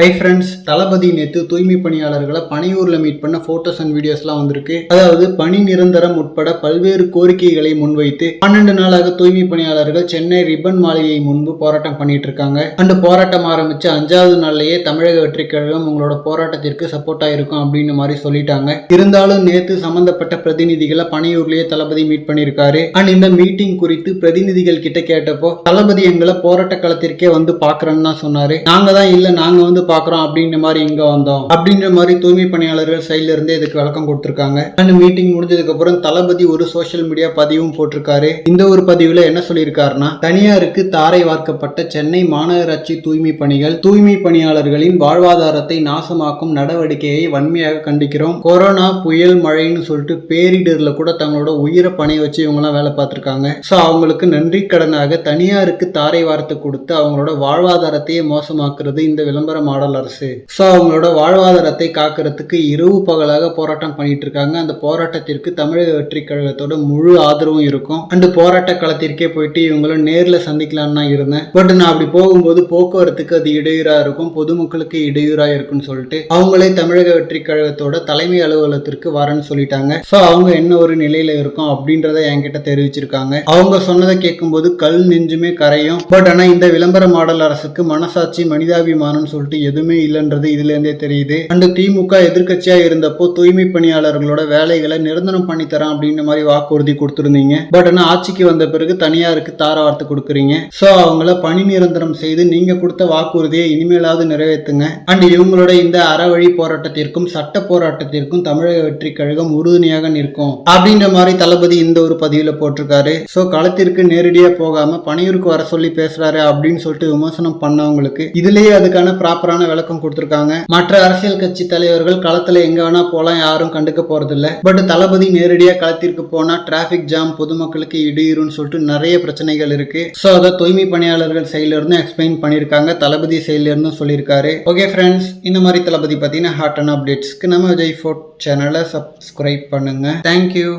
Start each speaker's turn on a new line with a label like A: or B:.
A: Hi friends தளபதி நேத்து தூய்மை பணியாளர்களை பனையூரில் மீட் பண்ண போட்டோஸ் அண்ட் வீடியோஸ்லாம் வந்திருக்கு. அதாவது பணி நிரந்தரம் உட்பட பல்வேறு கோரிக்கைகளை முன்வைத்து பன்னெண்டு நாளாக தூய்மை பணியாளர்கள் சென்னை ரிப்பன் மாளிகை முன்பு போராட்டம் பண்ணிட்டு இருக்காங்க. அந்த போராட்டம் ஆரம்பிச்சு அஞ்சாவது நாள்லயே தமிழக வெற்றிக் கழகம் உங்களோட போராட்டத்திற்கு சப்போர்ட்டா இருக்கும் அப்படின்னு மாதிரி சொல்லிட்டாங்க. இருந்தாலும் நேத்து சம்பந்தப்பட்ட பிரதிநிதிகளை பனையூர்லயே தளபதி மீட் பண்ணியிருக்காரு அண்ட் இந்த மீட்டிங் குறித்து பிரதிநிதிகள் கிட்ட கேட்டப்போ தளபதி எங்களை போராட்ட களத்திற்கே வந்து பாக்குறேன்னு தான் சொன்னாரு. நாங்க தான் இல்ல நாங்க வந்து பாக்குறோம் அப்படின்ற மாதிரி இங்க வந்தோம். அப்படின்ற மாதிரி தூய்மை பணியாளர்கள் சைட்ல இருந்தே இதுக்கு விளக்கம் கொடுத்திருக்காங்க. அண்ட் மீட்டிங் முடிஞ்சதுக்கு அப்புறம் தளபதி ஒரு சோசியல் மீடியா பதிவும் போட்டிருக்காரு. இந்த ஒரு பதிவுல என்ன சொல்லியிருக்காருன்னா தனியாருக்கு தாரை வார்க்கப்பட்ட சென்னை மாநகராட்சி தூய்மை பணிகள் தூய்மை பணியாளர்களின் வாழ்வாதாரத்தை நாசமாக்கும் நடவடிக்கையை வன்மையாக கண்டிக்கிறோம். கொரோனா புயல் மழைன்னு சொல்லிட்டு பேரிடர்ல கூட தங்களோட உயிரை பணைய வச்சு இவங்கெல்லாம் வேலை பார்த்திருக்காங்க. ஸோ அவங்களுக்கு நன்றி கடனாக தனியாருக்கு தாரை வார்த்தை கொடுத்து அவங்களோட வாழ்வாதாரத்தையே மோசமாக்குறது இந்த விளம்பரம் மாடல் அரசு. ஸோ அவங்களோட வாழ்வாதாரத்தை காக்கிறதுக்கு இரவு பகலாக போராட்டம் பண்ணிட்டு இருக்காங்க அந்த போராட்டத்திற்கு தமிழக வெற்றி கழகத்தோட முழு ஆதரவும் இருக்கும். அண்டு போராட்ட களத்திற்கே போயிட்டு இவங்களும் நேர்ல சந்திக்கலாம்னு தான் இருந்தேன். பட் நான் அப்படி போகும்போது போக்குவரத்துக்கு அது இடையூறா இருக்கும். பொதுமக்களுக்கு இடையூறா இருக்கும்னு சொல்லிட்டு அவங்களே தமிழக வெற்றி கழகத்தோட தலைமை அலுவலகத்திற்கு வரேன்னு சொல்லிட்டாங்க. ஸோ அவங்க என்ன ஒரு நிலையில இருக்கும் அப்படின்றத என்கிட்ட தெரிவிச்சிருக்காங்க. அவங்க சொன்னதை கேட்கும்போது கல் நெஞ்சுமே கரையும். பட் ஆனா இந்த விளம்பர மாடல் அரசுக்கு மனசாட்சி மனிதாபிமானம்னு சொல்லிட்டு எதுவுமே இல்லைன்றது இதுல இருந்தே தெரியுது. அண்டு திமுக எதிர்கட்சியா இருந்தப்போ தூய்மை பணியாளர்களோட வேலைகளை நிரந்தரம் பண்ணி தரேன் அப்படின்ற மாதிரி வாக்குறுதி கொடுத்துருந்தீங்க. பட் ஆனா ஆட்சிக்கு வந்த பிறகு தனியாருக்கு தார வார்த்தை கொடுக்குறீங்க. ஸோ அவங்கள பணி நிரந்தரம் செய்து நீங்க கொடுத்த வாக்குறுதியை இனிமேலாவது நிறைவேற்றுங்க. அண்ட் இவங்களோட இந்த அறவழி போராட்டத்திற்கும் சட்ட போராட்டத்திற்கும் தமிழக வெற்றி கழகம் உறுதுணையாக நிற்கும் அப்படின்ற மாதிரி தளபதி இந்த ஒரு பதிவுல போட்டிருக்காரு. ஸோ களத்திற்கு நேரடியா போகாம பணியூருக்கு வர சொல்லி பேசுறாரு அப்படின்னு சொல்லிட்டு விமர்சனம் பண்ணவங்களுக்கு இதுலயே அதுக்கான சூப்பரான விளக்கம் கொடுத்திருக்காங்க. மற்ற அரசியல் கட்சி தலைவர்கள் களத்துல எங்க வேணா போலாம் யாரும் கண்டுக்க போறது இல்ல பட் தளபதி நேரடியா களத்திற்கு போனா டிராபிக் ஜாம் பொதுமக்களுக்கு இடையூறுன்னு சொல்லிட்டு நிறைய பிரச்சனைகள் இருக்கு. ஸோ அதை தூய்மை பணியாளர்கள் சைட்ல இருந்து எக்ஸ்பிளைன் பண்ணியிருக்காங்க. தளபதி சைட்ல இருந்தும் சொல்லியிருக்காரு. ஓகே ஃப்ரெண்ட்ஸ் இந்த மாதிரி தளபதி பார்த்தீங்கன்னா ஹாட் அண்ட் அப்டேட்ஸ்க்கு நம்ம விஜய் ஃபோர்ட் சேனலை சப்ஸ்கிரைப் பண்ணுங்க. Thank you